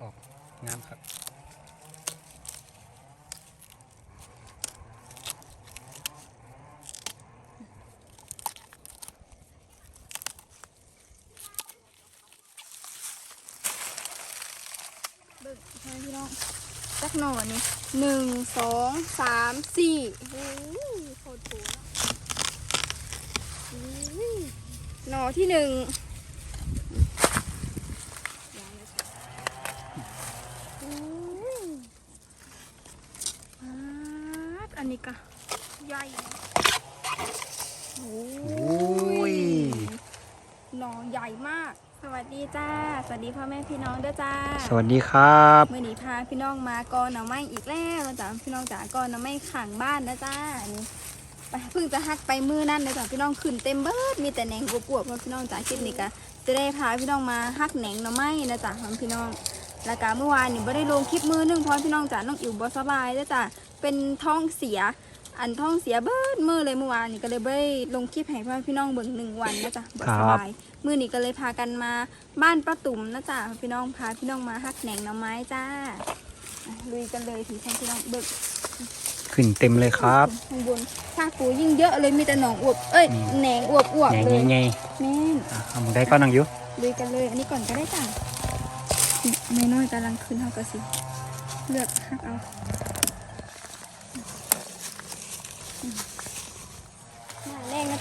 ออกงามครับเบิ่งพี่น้องจักหน่อนี่หนึ่งสองสามสี่โอ้ยโคตรโผล่เนาะอุ้ยหน่อที่หนึ่งเลยค่ะอุ้ยอาดอันนี้ก็ใหญ่โอ้ โอ้ย หน่อใหญ่มาก สวัส ดีจ้า สวัสดีพ่อแม่พี่น้องเด้อจ้า สวัสดีครับเมื่อนี้พาพี่น้องมากอนหน่อไม้อีกแล้วนะจ้ะพี่น้องจ๋ากอนหน่อไม้ขังบ้านนะจ้านี่ไปเพิ่งจะฮักไปมือนั่นนะจ้ะพี่น้องขึ้นเต็มเบิดมีแต่แหนงกวบๆเพราะพี่น้องจ๋าคลิปนี้ก็จะได้พาพี่น้องมาฮักแหนงหน่อไม้นะจ้ะของพี่น้องแล้วก็เมื่อวานนี่ไม่ได้ลงคลิปมือหนึงเพราะพี่น้องจ๋าน้องอิ๋วบ่สบายนะจ้ะเป็นท้องเสีย อันท้องเสียเบิดมือเลยเมื่อวานนี่ก็เลยไม่ได้ลงคลิปให้พ่อพี่น้องเบิ่งหนึ่งวันนะจ๊ะบ่สบายมือนี้ก็เลยพากันมาบ้านป้าตุ่มนะจ๊ะพี่น้องพาพี่น้องมาฮักแหนงหน่อไม้จ้าอะลุยกันเลยทีท่านพี่น้องเบิกขึ้นเต็มเลยครับข้างบนถ้าปูยิ่งเยอะเลยมีแต่หนองอวบเอ้ยนี่แหนงอวบอวบใหญ่เลยใหญ่แม่นๆอะเอาหมึงได้ก็นังอยู่ลุยกันเลย อันนี้ก่อนก็ได้จ้ะไม่น้อยกำลังขึ้นเท่ากับสิ เลือกฮักเอา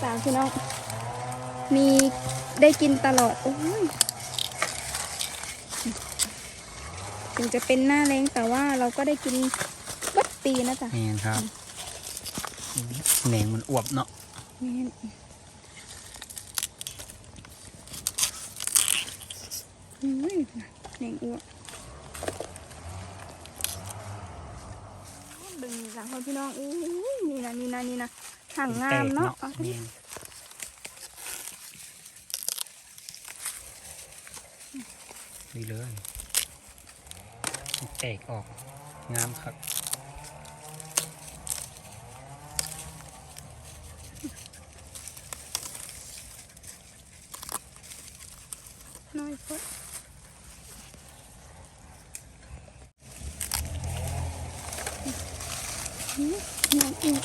หน้าแรกนะจ๊ะพี่น้อง มีได้กินตลอด โอ้ย ถึงจะเป็นหน้าแรงแต่ว่าเราก็ได้กินวัดปีนะจ๊ะนี่ครับแหนงมันอวบเนาะแม่นอุ้ยแหนงอ้วกดึงหลังคนพี่น้องอุ้ยนี่นะนี่นะนี่นะ ห่างงามเนาะเอาแม่นนี่เลยแตกออกงามครับ น้อยพดอื้อน้องอ้วก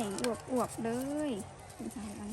แหน่งอวบอวบๆเลยเป็นสายอัน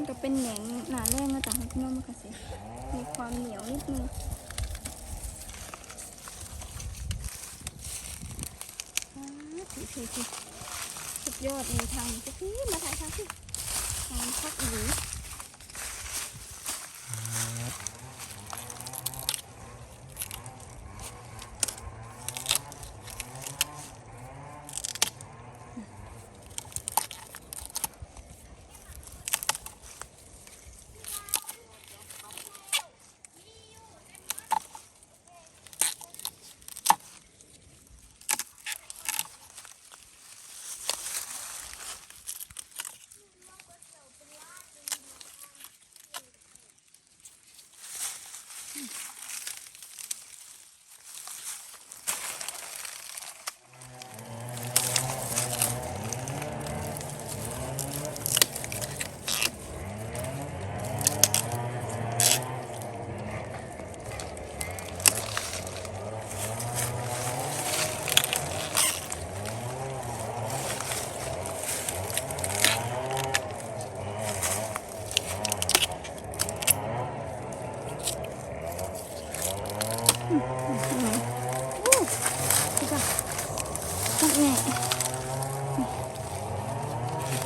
มันก็เป็นแหนงหนาแรงนะจ๊ะพี่น้องมากระเซ็มีความเหนียวนิดนึงอ้าวถือถือถือสุดยอดเลยทางจะพี่มาถ่ายทางที่ทางพักหรือ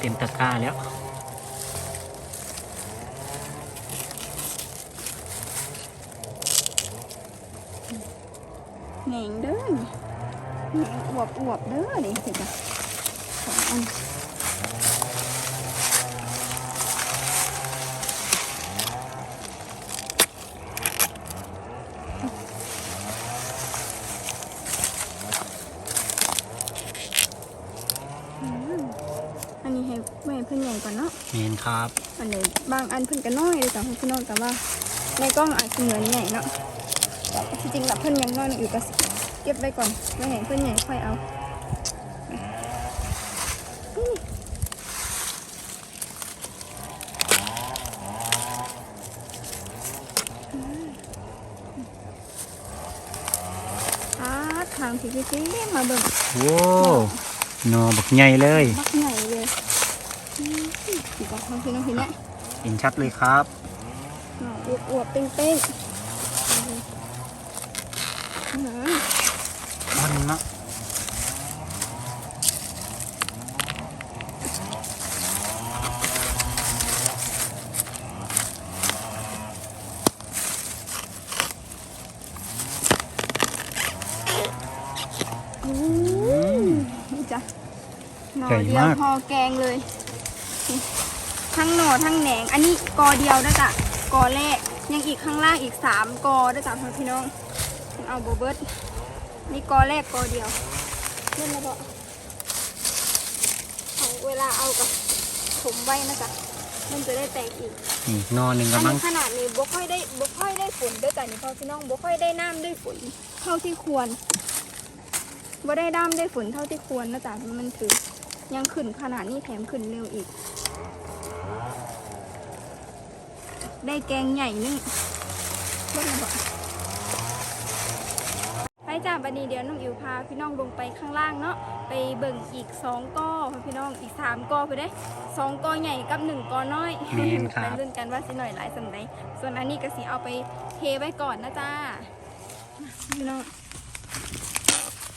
เป็นตะ ก้าแล้วเหนงเด้อนี่แหนงอวบอวบเด้อนี่เห็นปะสองอันอืมอันนี้ให้แม่เพื่อนใหญ่ก่อนเนาะ เมน ครับอันไหนบางอันเพิ่นก็น้อยเลยจ้ะพี่น้องแต่ว่าในกล้องอาจจะเหมือนใหญ่เนาะแต่ที่จริงแล้วเพิ่นยังน้อยอยู่ก็สิเก็บไว้ก่อนไม่เห็นเพิ่นใหญ่ค่อยเอานี่อ่าทางพี่พี่มาเบิ่งโว้หนอบักใหญ่เลยบักใหญ่เลยอืม พี่ก็ทางพี่น้องพี่เนี่ยเห็นชัดเลยครับหน่ออวบๆเป้งๆอื้อหือมันเนาะอู้นี่จ้ะหน่อเดียวพอแกงเลยนี่ ทั้งหน่อทั้งแหนง อันนี้กอเดียวนะจ๊ะกอแรกยังอีกข้างล่างอีกสามกอนะจ๊ะพี่น้องเอาโบเบิร์ตนี่กอแรกกอเดียวเล่นแล้วบอกเอาเวลาเอากับถมไว้นะจ๊ะมันจะได้แตกอีกนี่หนอหนึ่งอันกำลังนี้ขนาดนี้บ่ค่อยได้บ่ค่อยได้ฝนด้วยกันนี่พ่อพี่น้องบ่ค่อยได้น้ำด้วยฝนเท่าที่ควรบ่ได้น้ำได้ฝนเท่าที่ควรนะจ๊ะมันถือยังขึ้นขนาดนี้แถมขึ้นเร็วอีก ได้แกงใหญ่นี่เบิ่งบ่ไปจ้าบัดนี้เดี๋ยวน้องอิวพาพี่น้องลงไปข้างล่างเนาะไปเบิ่งอีกสองก้อพี่น้องอีกสามก้อไปได้สองก้อใหญ่กับหนึ่งก้อน้อยแม่นครับไปลุ้นกันว่าสิหน่อยหลายสำไหนส่วนอันนี้ก็สิเอาไปเทไว้ก่อนนะจ้าพี่น้อง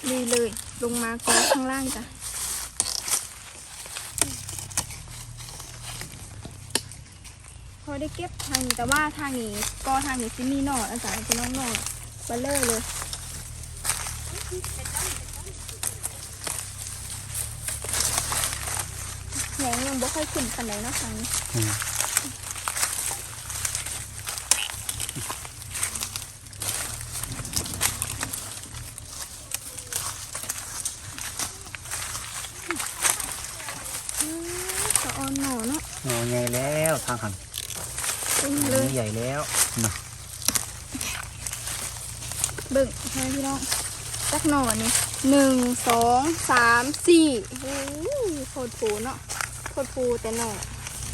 ดีเลยลงมากองข้างล่างจ้ะ พอได้เก็บทางนี้แต่ว่าทางนี้กอทางนี้ซิมีหน่อนะจ๊ะพี่น้องหน่อเบลเลอร์เลยแหนงยังบ่ค่อยขึ้นปันไหนเนาะทางนี้ อืม อืมสะออนหน่อเนาะ หนอใหญ่แล้วทางหัน เต็ม หน เล อย ใหญ่ แล้วเนาะเบิ่งให้พี่น้องจักหน่อนี่หนึ่งสองสามสี่โอ้ยโคตรฟูเนาะโคตรฟูแต่หน่อ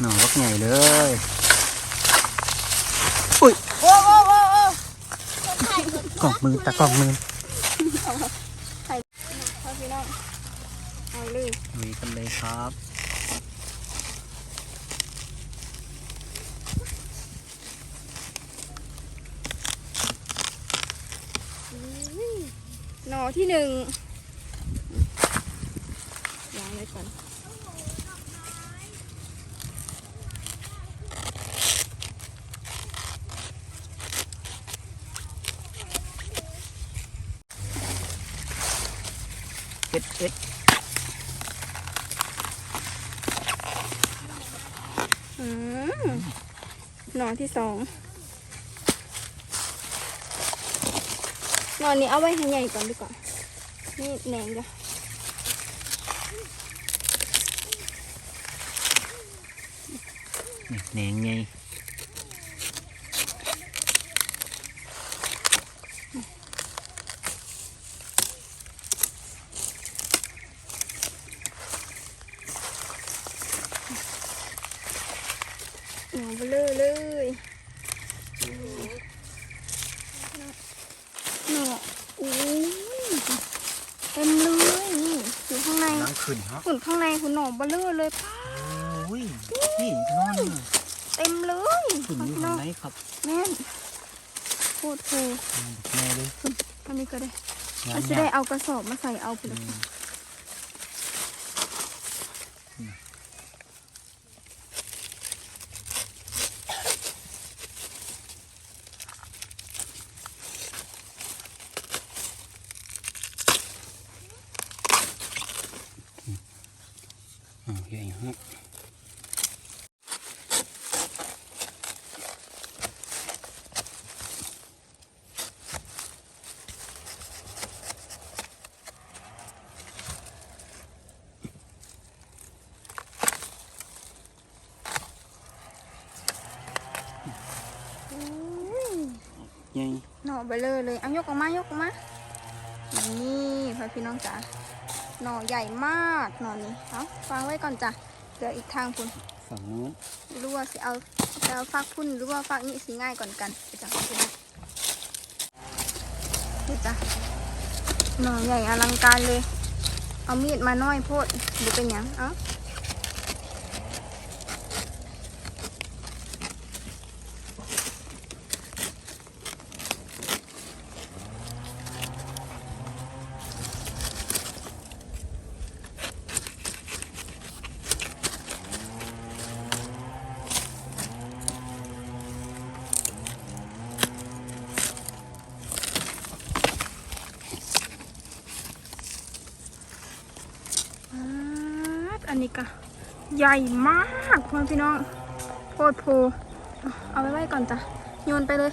หนอบักใหญ่เลยโอ้โอ้โอ้โอ้กล่องมือตะกล่องมือพอพี่น้องเอาเลยลุยกันเลยครับ อุ้ยหน่ อที่หนึ่งวางไว้ก่อนเอ็ดเอ็ดอืมหน่อที่สอง นอนนี้เอาไว้ให้ใหญ่ก่อนดีกว่า นี่แหนงจ้ะแหนงใหญ่ หน่อเบลอเลยหน่ออุ้ยเต็มเลยนี่อยู่ข้างใน น้ำขึ้นฮะ ฝุ่นข้างในคุณหน่อเบลอเลยป้าโอ้ยนี่นอนเต็มเลยขึ้นอยู่พี่ข้าน้งองในครับแม่นโคตรโคแม่เลยทำนี้ก็ได้งาเรานจะยาได้กเอากระสอบมาใส่เอาไปอืเลยม ฮะ อุ้ย ยังหน่อไปเลยเลยเอายกออกมายกออกมานี่พ่อพี่น้องจ๋าหน่อใหญ่มากหน่อนี้เอาวางไว้ก่อนจ้ะเดี๋ยวอีกทางคุณฝั่งนู้นไม่รู้ว่าสิเอาจะเอาฝากพุ่นหรือว่าฝากนี้สิง่ายก่อนกันไปจ้ะพี่น้องนี่จ้ะหน่อใหญ่อลังการเลย เอามีดมาน้อยโพดหรือเป็นหยังเอ้า นนี้ก็ใหญ่มากพ่อพี่น้องโพดโพเอาไว้ไว้ก่อนจ้ะโยนไปเลย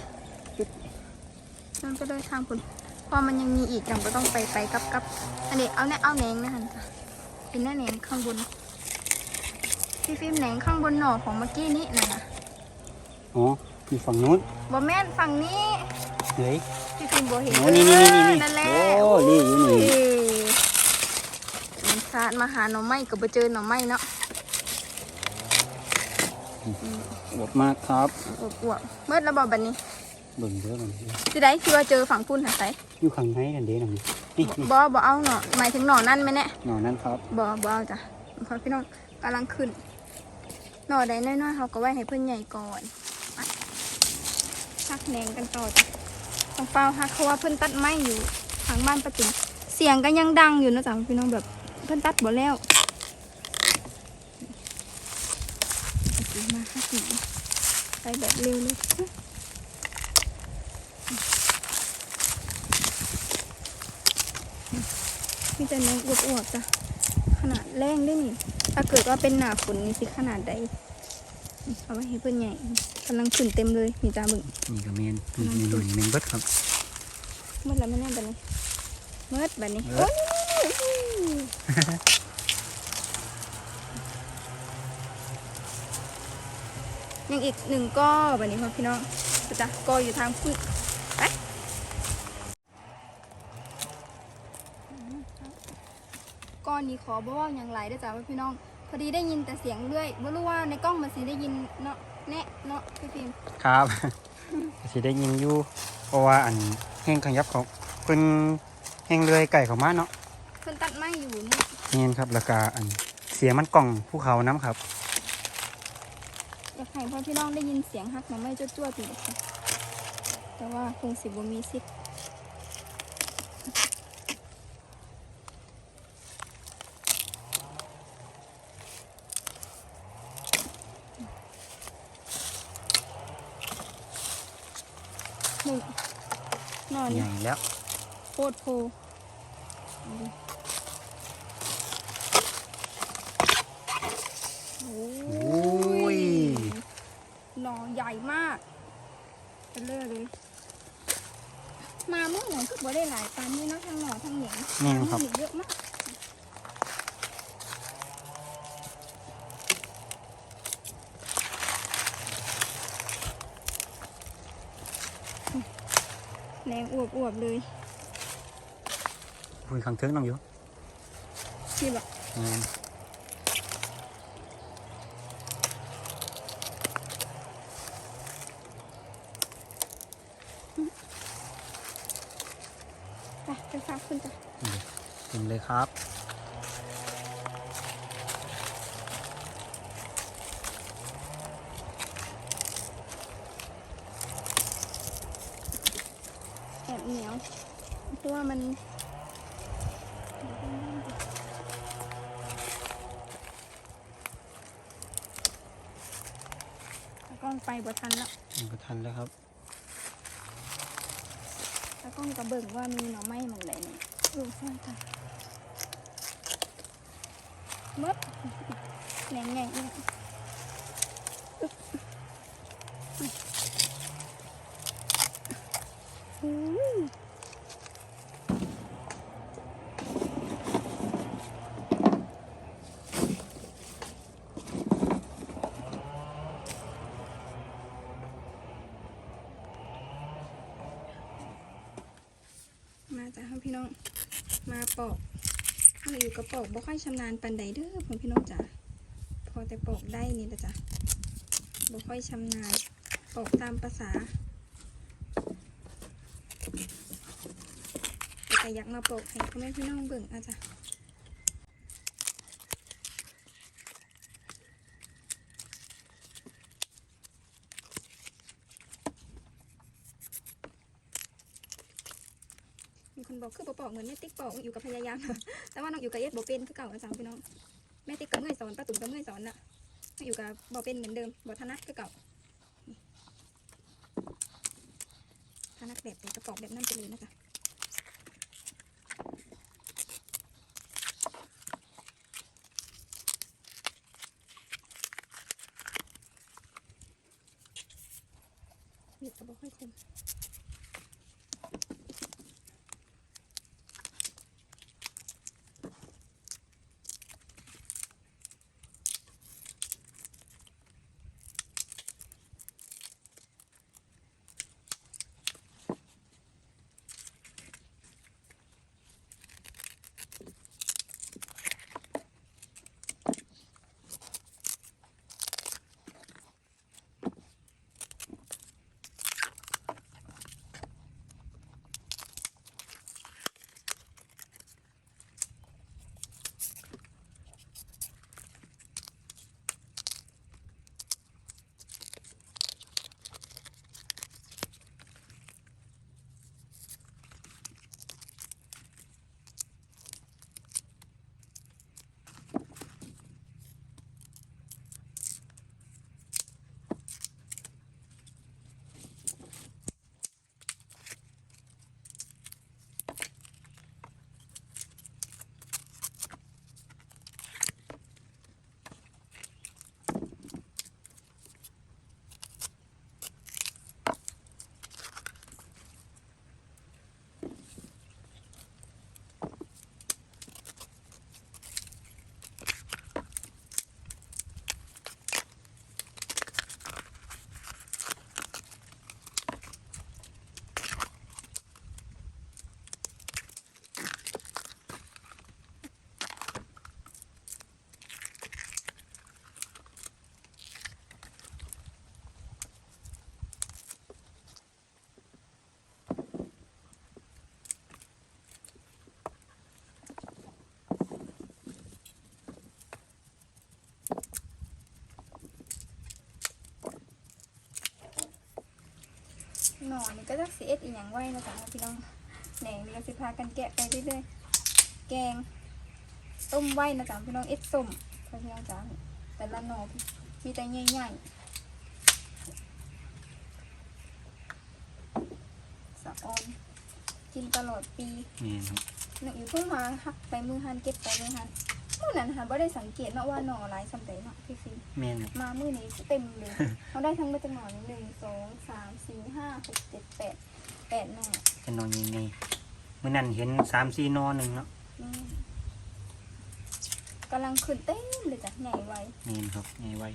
โยนไปเลยทางคุณเพอมันยังมีอีกอย่างก็ต้องไปไปกับกับอันนี้เอาแน่เอาแหนงนะฮันจ้ะเป็นแน่แหนงข้างบนพี่ฟิล์มแหนงข้างบนหน่อของเมื่อกี้นี้นะนะอ๋ออยู่ฝั่งนู้นบอแม่นฝั่งนี้เฮ้ยพี่ฟิล์มบอเห็นโอ้นี่นี่นี่นี่นั่นแหละโอ้นี่อยู่นี่ มันซาดมาหาหน่อไม้กับไปเจอหน่อไม้เนาะอวบมากครับอวบๆเมื่อระบอบแบบนี้เบิ่งเด้อมันจะได้คือว่าเจอฝั่งพุ่นหาไสอยู่ข้างในกันเด้หน่อยนี่นี่บอบอเอาหน่อหมายถึงหน่อนั่นไหมเนี่ยหน่อนั้นครับบอบอเอาจ้ะพอพี่น้องกำลังขึ้น หน่อใดน้อยๆเขาก็ไว้ให้เพื่อนใหญ่ก่อนไปฮักแหนงกันต่อจ้ะของเปล่าฮักเขาว่าเพื่อนตัดไม้อยู่ทางบ้านประติมเสียงก็ยังดังอยู่นะจ๊ะพี่น้องแบบเพื่อนตัดบ่แล้วเอามาฮักหน่อยไปแบบเร็วเลยมีแต่แมงอวบๆจ้ะขนาดแรงด้วยนี่ ถ้าเกิดว่าเป็นหนาฝนนี่สิขนาดใดเอาไว้ให้เพื่อนใหญ่กำลังขึ้นเต็มเลยนี่จ้ามึงนี่ก็เมนนี่เมนหน่อยเมนเบิดครับเมื่อแล้วไม่แน่แบบนี้เมื่อแบบนี้เอิ้โอ้น ยังอีกหนึ่งก้อแบบนี้ครับพี่น้องจ้ะก้ออยู่ทางพุ่นไปก้อนนี้ขอบอกว่าอย่างไรเด้จ้าว่าพี่น้อง พอดีได้ยินแต่เสียงเรื่อยไม่รู้ว่าในกล้องมันสิได้ยินเนาะแน่เนาะพี่พิมครับสิได้ยินอยู่เพราะว่าอันแห้งขยับเขาเพิ่นแห้งเลื่อยไก่เขามาเนาะ ตัดไม้อยู่นี่เนียนครับแล้วก็อันเสียงมันกล่องภูเขาน้ำครับอยากให้พ่อพี่น้องได้ยินเสียงฮักหน่อไม้จ้วๆติดค่ะแต่ว่าคงสิบ่มีสิทธิ์หนึ่งนอนใหญ่แล้วโคตรโพเอาดิ โอ้โอ้ยหน่อใหญ่มากเป็นเลื่อเลย มาเมื่อหน่อคือบ่ได้หลายปานนี้เนาะทั้งหน่อทั้งเหนียงนี่ครับมีเยอะมากแหนงอวบๆเลยคุยขังเทิงน้องอยู่ที่แบบ แม่น ไปไปฝาก คุณจ้ะเต็มเลยครับ แอบเหนียวเพราะว่ามันกล้องไปบ่ทันแล้วมันก็ทันแล้วครับ แล้วกล้องกระเบิ่งว่ามี ดูใช่ค่ะมด แหน่งใหญ่เนี่ยอู้มาจ้ะพี่น้อง มาปอกเราอยู่ กับปอกบ่ค่อยชำนาญปันใดเด้อผมพี่น้องจ๋าพอแต่ปอกได้นี่ละจ้ะบ่ค่อยชำนาญปอกตามภาษาแต่อยากมาปอกให้พ่อแม่พี่น้องเบิ่งอะจ้ะ มีคนบอกคือบ่ปอกเหมือนแม่ติ๊กปอกอยู่กับพยายาม แต่ว่าน้องอยู่กับเอ็ดบ่เป็นคือเก่าอาจารย์พี่น้องแม่ติ๊กก็เมื่อยสอนป้าตุ๋มก็เมื่อยสอนน่ะอยู่กับบ่เป็นเหมือนเดิมบ่ถนัดคือเก่านี่ถนัดแบบแต่กระปอกแบบนั้นไปเลยนะจ๊ะ หน่อนี่ก็จะสีเอ็ดอีกอย่างไว้นะจ๊ะพี่น้องแหน่นี่ก็สิพากันแกะไปเรื่อยๆแกงต้มไว้นะจ๊ะพี่น้องเอ็ดส้มพี่น้องจ๋าแต่ละหน่อมีแต่ใหญ่ๆสะออนกินตลอดปีนี่ครับหนูอยู่เพิ่งมาหักไปมือหันเก็บไปมือหัน เมื่อนั้นหันบ่ได้สังเกตเนาะว่าหน่อหลายสำเร็จเนาะพี่ฟิล์มแม่นครับมามือนี้เต็มเลยเราได้ทั้งหมดจำนวนหนึ่งสองสามสี่ห้าหกเจ็ดแปดแปดหน่อจะนอนยังไงเมื่อนั้นเห็นสามสี่นอหนึ่งเนาะนี่กำลังขึ้นเต้นเลยจ้ะใหญ่ไวแม่นครับไงไว้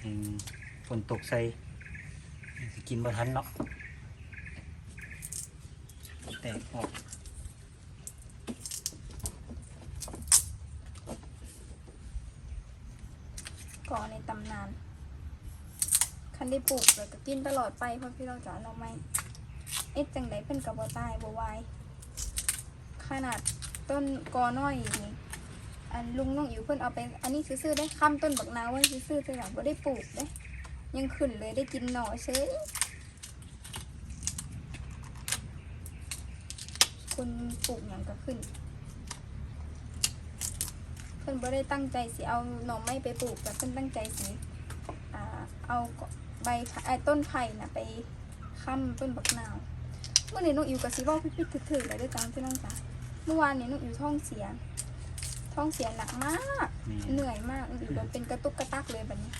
เห็นฝ นตกใส่สิกินบ่ทันเนาะแตกออกก่อในตำนาน คันได้ปลูกเลยก็กินตลอดไปเพราะพี่เราจ๋าเราไม่เอ็ดจังไดเพิ่นกับบ่ตายบ่วายขนาดต้นกอน้อยนี่อันลุงน้องอยู่เพิ่นเอาไป อันนี้ซื้อได้ค้ำต้นบักนาไว้ซื้อๆแต่อย่างบ่ได้ปลูกเด้ ยังขึ้นเลยได้กินหน่อเฉยคุณปลูกอย่างก็ขึ้นเพิ่นบ่ได้ตั้งใจสิเอาหน่อไม้ไปปลูกแต่เพิ่นตั้งใจสิอ่าเอาใบไอ้ต้นไผ่น่ะไปค้ำต้นบักนาวเมื่อนี้น้องอิวกับซิเว่าพิพิถึกๆเลยด้วยจ้าพี่น้องจ้าเมื่อวานนี้น้องอิวท้องเสีย ท้องเสียหนักมากนี่เหนื่อยมากน้องอิวแบบเป็นกระตุกกระตักเลยแบบนี้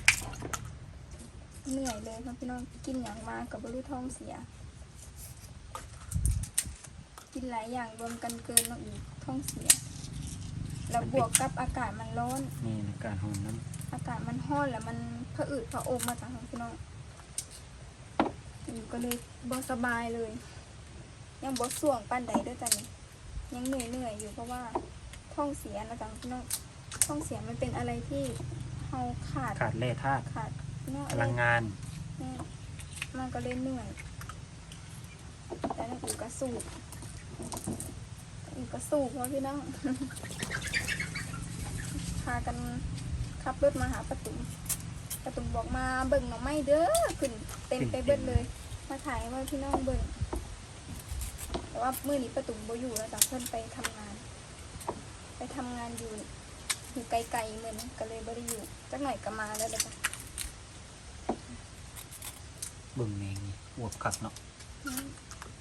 เหนื่อยเลยครับพี่น้องกินอย่างมากกับบรู้ท้องเสีย กินหลายอย่างรวมกันเกินน้องอิวท้องเสีย แล้วบวกกับอากาศมันร้อน นี่ในการหอมน้อากาศมันร้อนแล้วมันผะอืดผะอมมาจากของพี่น้องอยู่ก็เลยบ่สบายเลย ยังบ่ส่วงปานใดด้วยจ้ะนี่ยังเหนื่อยเหนื่อยๆอยู่เพราะว่าท้องเสียนะจ๊ะพี่น้องท้องเสียมันเป็นอะไรที่เราขาดำขาดแร่ธาตุขาด เนาะพลังงานเนี่ยมันก็เลยเหนื่อยแต่เราอยู่กระสูบอยู่กระสูบเพราะพี่น้อง พากันขับรถมาหาประตุมประตุมบอกมาเบิ่งหน่อไม้เด้อขึ้นเต็มไปเบิดเลย มาถ่ายให้ว่าพี่น้องเบิ่งแต่ว่ามื้อนี้ประตุมบ่อยู่แล้วจ้ะเพิ่นไปทำงาน ไปทำงานอยู่อยู่ไกลๆเหมือนก็เลยบ่ได้อยู่จักหน่อยก็มาแล้วเด้อจ้ะ เบิ่งแมงนี่อวบคักเนาะ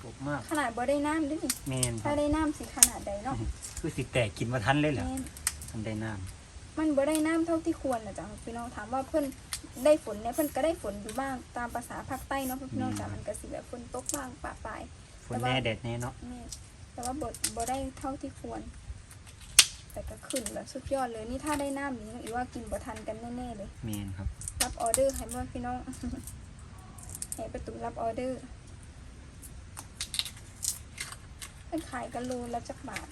อวบมากขนาดบ่ได้น้ำเด้วยนี่แมนคถ้ารับได้น้ำสิขนาดใดเนาะคือสิแตกกินมาทันเลยเหรอแม่นทันได้น้มันบ่ได้น้ำเท่าที่ควรนะจ๊ะพี่น้องถามว่าเพิ่นได้ฝนเนี่ยเพิ่นก็ได้ฝนอยู่บ้างตามภาษาภาคใต้เนาะพี่น้องจ้ะมันก็สิแบบฝนตกบ้างปะปลายำฝนแน่แดดแน่เนาะนี่แต่ว่าบ่บ่ได้เท่าที่ควร แต่ก็ขึ้นแบบสุดยอดเลยนี่ถ้าได้น้ำนี้อีกว่ากินบ่ทันกันแน่ๆเลย แมนครับ รับออเดอร์ให้บ่พี่น้อง ให้ประตูรับออเดอร์เพิ่นขายกันโลละจักบาท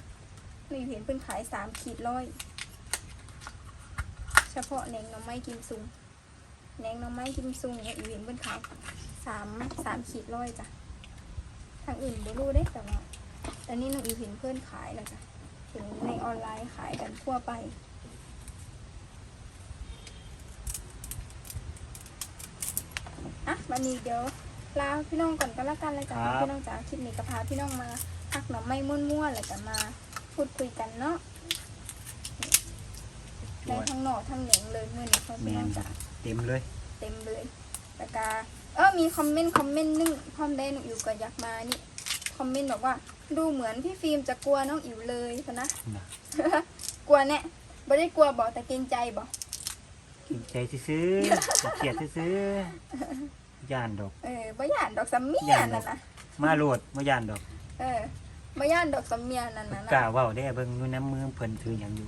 นี่เห็นเพิ่นขายสามขีดร้อย เฉพาะแหนงหน่อไม้กิมซุงแหนงหน่อไม้กิมซุงเนี่ยอีเห็นเพิ่นขายสามสามขีดร้อยจ้ะทางอื่นบ่รู้เด้แต่ว่าอันนี้น้องอีเห็นเพื่อนขายแล้วจ้ะเห็นในออนไลน์ขายกันทั่วไป อะวันนี้เดี๋ยวลาพี่น้องก่อนก็แล้วกันเลยจ้ะพี่น้องจ๋าคลิปนี้ก็พาพี่น้องมาพักหน่อไม้ม่วนๆเลยจ้ะมาพูดคุยกันเนาะในทั้งหน่อทั้งเหนียงเลยมื่อนี้พ่อแมพี่น้อนงครัจ๋าบเต็มเลย เต็มเลยแล้วก็เออมีคอมเมนต์คอมเมนต์หนึงพร้อมได้น้องอิ๋วก็อยากมานี่ คอมเมนต์บอกว่า ดูเหมือนพี่ฟิล์มจะกลัวน้องอิ๋วเลยพะนะนะกลัวแน่ไม่ได้กลัวบอกแต่เกรงใจบอก กินใจซื้อๆเขียดซื้อๆย่านดอก เออบ่ย่านดอกสัมเมียย่านดอกนั่นนะมาโหลดมาย่านดอก เออบ่ย่านดอกสัมเมียนั่นนะกล้านะเว้าได้เบิ่งอยู่น้ำมือเพิ่นถือหยังอยู่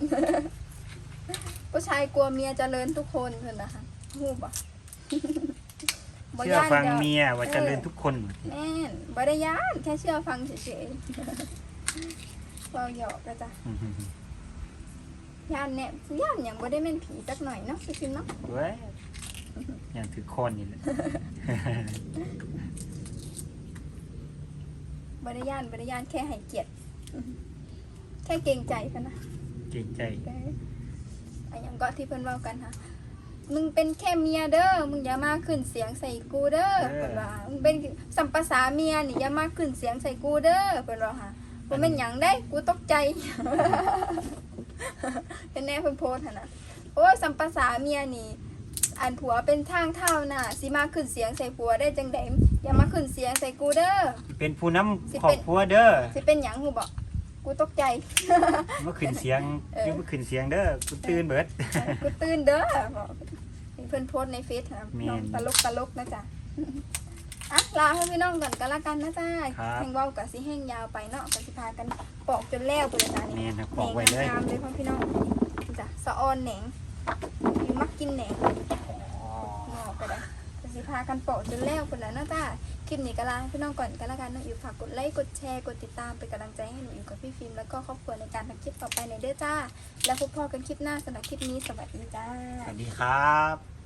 ผู้ชายกลัวเมียเจริญทุกคนเพิ่นนะคะฮู้บ่ บ่เชื่อฟังดอก เมียว่าเจริญทุกคน แม่นบ่ได้ย่านแค่เชื่อฟังเฉยๆ เราหยอกก็จ้ะ อื้อหือ ย่านเนี่ยย่านอย่างบ่ได้แม่นผีสักหน่อยเนาะพี่ฟิล์มเนาะเว้ยอย่างถือคอนนี่แหละ บ่ได้ย่านบ่ได้ย่านแค่ให้เกียรติอือฮึแค่เกรงใจเพิ่นนะเกรงใจเอออันหยังก็ที่เพิ่นเว้ากันค่ะมึงเป็นแค่เมียเด้อมึงอย่ามาขึ้นเสียงใส่กูเด้อเพิ่นว่ามึงเป็นสัมปสาเมียนี่อย่ามาขึ้นเสียงใส่กูเด้อเพิ่นว่าค่ะบ่แม่นหยังได้กูตกใจ เห็นแน่เพิ่นโพสต์หั่นน่ะโอ้ยสัมปสาเมียนี่อันผัวเป็นทางเท่าน่ะสิมาขึ้นเสียงใส่ผัวได้จังไดอย่ามาขึ้นเสียงใส่กูเด้อ เป็นผู้นำสิครอเป็บนครัวเด้อสิเป็นหยังหูบอกกูตกใจเมื่อขึ้นเสียงเออยังเมื่อขึ้นเสียงเด้อกูตื่นเบิดกูตื่นเด้อบอกมีเพื่อนโพสต์ในเฟซนะแม่นน้องตลกตลกนะจ๊ะ อะลาให้พี่น้องก่อนกันละกันนะจ๊ะครับ แห่งเว้ากับสิแห้งยาวไปเนาะกับสิพากันปอกจนแล้วไปเลยจ้ะแม่นี่นครับบอกไว้เลยแหนงงามๆเลยพ่อพี่น้องนี่จ้ะสะออนแหนงอยู่มักกินแหนง งอกก็ได้กับสิพากันปอกจนแล้วไปแล้วเนาะจ้ะคลิปนี้ก็ลาให้พี่น้องก่อนกันละกันน้องอิวฝากกดไลค์กดแชร์กดติดตามเป็นกำลังใจให้หนูอิวกับพี่ฟิล์มแล้วก็ครอบครัวในการทำคลิปต่อไปในเด้อจ้า แล้วพบพอกันคลิปหน้าสำหรับคลิปนี้สวัสดีจ้า สวัสดีครับ